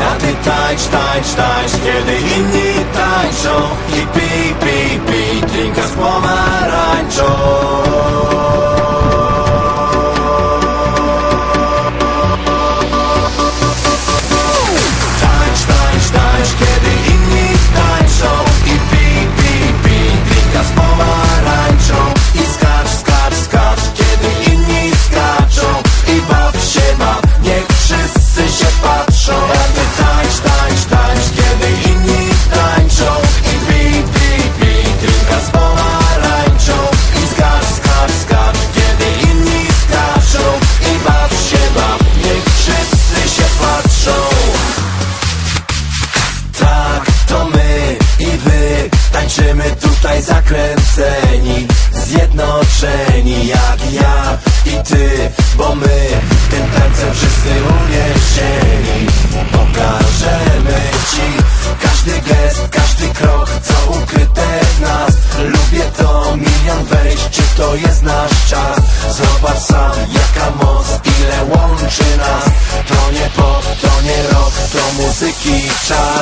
Światy tańcz, tańcz, tańcz Kiedy inni tańczą I pij, pij, pij Drinka z pomarańczą Tańczymy tutaj zakręceni Zjednoczeni jak ja i ty Bo my tym tańcem wszyscy uniesieni. Pokażemy ci każdy gest, każdy krok Co ukryte w nas. Lubię to milion wejść Czy to jest nasz czas? Zobacz sam jaka moc Ile łączy nas. To nie pop, to nie rock To muzyki czas.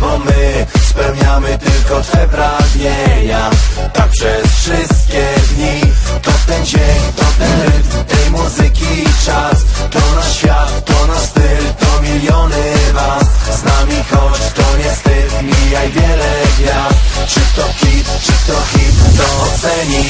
Bo my spełniamy tylko Twe pragnienia. Tak przez wszystkie dni To ten dzień, to ten rytm tej muzyki czas. To nasz świat, to nasz styl, to miliony Was. Z nami choć to nie wstyd, mijaj wiele gwiazd. Czy to hit, czy to hit, to oceni.